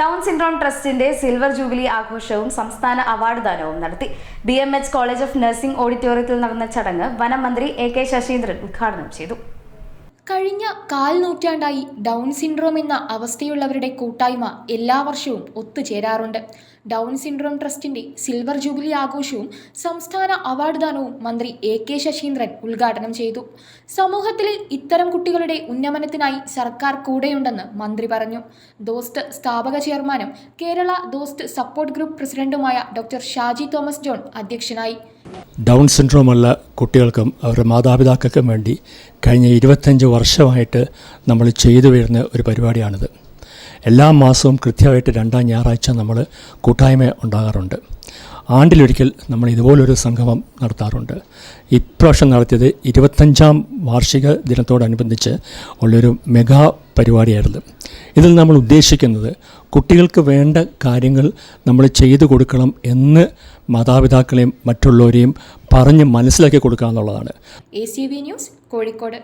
Down syndrome ട്രസ്റ്റിന്റെ silver jubilee ആഘോഷവും സംസ്ഥാന അവാർഡ് ദാനവും നടത്തി. ബി കോളേജ് ഓഫ് നഴ്സിംഗ് ഓഡിറ്റോറിയത്തിൽ നടന്ന ചടങ്ങ് വനം മന്ത്രി എ കെ ശശീന്ദ്രൻ ഉദ്ഘാടനം ചെയ്തു. കഴിഞ്ഞ കാൽ നൂറ്റാണ്ടായി ഡൗൺ സിൻഡ്രോം എന്ന അവസ്ഥയുള്ളവരുടെ കൂട്ടായ്മ എല്ലാ വർഷവും ഒത്തുചേരാറുണ്ട്. ഡൗൺ സിൻഡ്രോം ട്രസ്റ്റിന്റെ സിൽവർ ജൂബിലി ആഘോഷവും സംസ്ഥാന അവാർഡ് ദാനവും മന്ത്രി എ കെ ശശീന്ദ്രൻ ഉദ്ഘാടനം ചെയ്തു. സമൂഹത്തിലെ ഇത്തരം കുട്ടികളുടെ ഉന്നമനത്തിനായി സർക്കാർ കൂടെയുണ്ടെന്ന് മന്ത്രി പറഞ്ഞു. ദോസ്റ്റ് സ്ഥാപക ചെയർമാനും കേരള ദോസ്റ്റ് സപ്പോർട്ട് ഗ്രൂപ്പ് പ്രസിഡന്റുമായ ഡോക്ടർ ഷാജി തോമസ് ജോൺ അധ്യക്ഷനായി. ഡൗൺ സിൻഡ്രോമുള്ള കുട്ടികൾക്കും അവരുടെ മാതാപിതാക്കൾക്കും വേണ്ടി കഴിഞ്ഞ ഇരുപത്തഞ്ച് വർഷമായിട്ട് നമ്മൾ ചെയ്തു വരുന്ന ഒരു പരിപാടിയാണിത്. എല്ലാ മാസവും കൃത്യമായിട്ട് രണ്ടാം ഞായറാഴ്ച നമ്മൾ കൂട്ടായ്മ ഉണ്ടാകാറുണ്ട്. ആണ്ടിലൊരിക്കൽ നമ്മൾ ഇതുപോലൊരു സംഗമം നടത്താറുണ്ട്. ഇപ്രാവശ്യം നടത്തിയത് ഇരുപത്തഞ്ചാം വാർഷിക ദിനത്തോടനുബന്ധിച്ച് ഉള്ളൊരു മെഗാ പരിപാടിയായിരുന്നു. ഇതിൽ നമ്മൾ ഉദ്ദേശിക്കുന്നത് കുട്ടികൾക്ക് വേണ്ട കാര്യങ്ങൾ നമ്മൾ ചെയ്തു കൊടുക്കണം എന്ന് മാതാപിതാക്കളെയും മറ്റുള്ളവരെയും പറഞ്ഞ് മനസ്സിലാക്കി കൊടുക്കുക എന്നുള്ളതാണ്. A C B news Kozhikode.